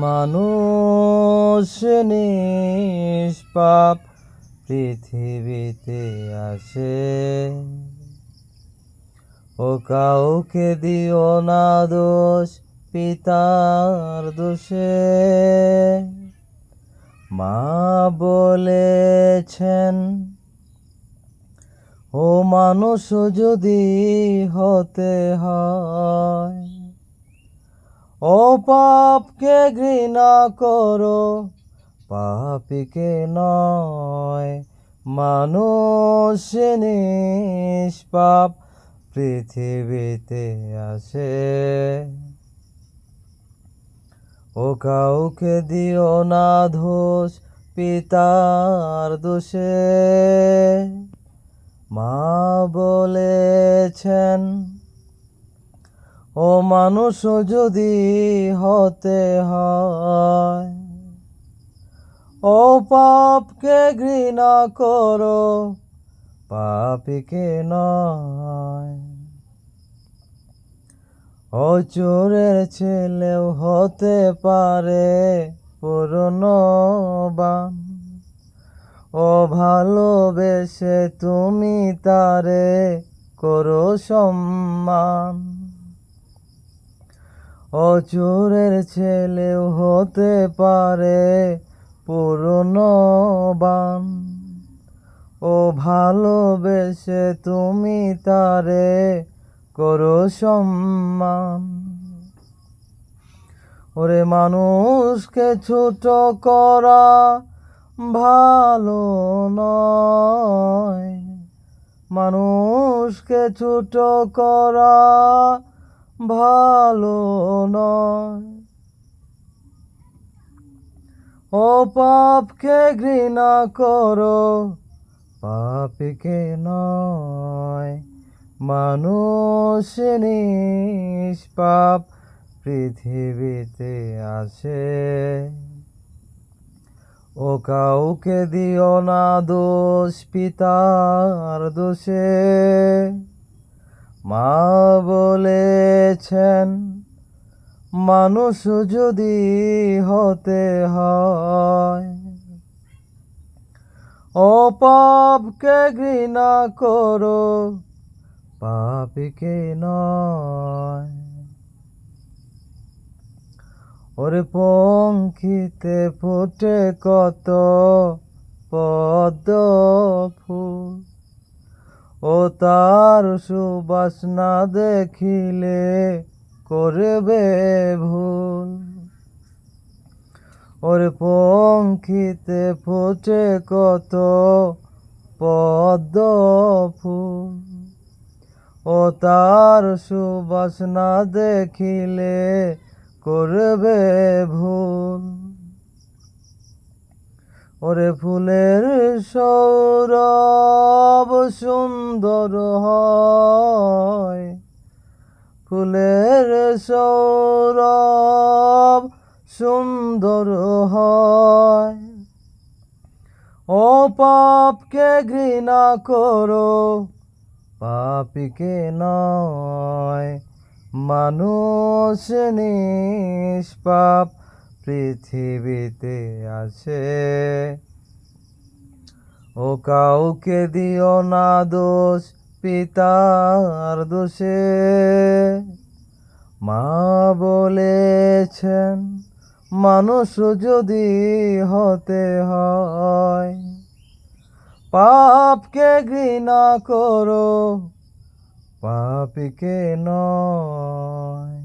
মানুষ নিষ্পাপ পৃথিবীতে আসে। ও কাউকে দিও না দোষ, পিতার দোষে। মা বলেছেন, ও মানুষ যদি হতে হয় ও পাপকে ঘৃণা করো, পাপিকে নয়, মানুষ নিষ্পাপ পৃথিবীতে আসে। ও কাউকে দিও না দোষ, পিতার দোষে। মা বলেছেন ও মানুষ যদি হতে হয়, ও পাপকে ঘৃণা করো, পাপিকে নয়। ও চোরের ছেলেও হতে পারে পুরনবান ও ভালোবেসে তুমি তারে করো সম্মান। ও চোরের ছেলেও হতে পারে পুরনো বান। ও ভালোবেসে তুমি তারে করো সম্মান। ওরে মানুষকে ছোট করা ভালো নয়। মানুষকে ছোট করা ভালো নয়। ও পাপকে ঘৃণা করো, পাপিকে নয়। মানুষ নিষ্পাপ পৃথিবীতে আসে ও কাউকে দিও না দোষ, পিতার দোষে। মা বলেছেন মানুষ যদি হতে হয় ও পাপকে ঘৃণা করো, পাপিকে নয়। ওরে পঙ্খিতে ফোটে কত পদ্ম ফুল। ও তার সুবাসনা দেখিলে করবে ভুল। ওরে পঙ্খিতে ফোটে কত পদ্ম ফুল। ও তার সুবাসনা দেখিলে করবে ভুল। ওরে ফুলের সৌরভ সুন্দর হয়, ফুলের সৌরভ সুন্দর হয়। ও পাপকে ঘৃণা করো, পাপিকে নয়, মানুষ নিষ্পাপ পৃথিবীতে আছে। ও কাউকে দিও না দোষ, পিতার দোষে। মা বলেছেন, মানুষ যদি হতে হয়, পাপকে ঘৃণা করো, পাপিকে নয়।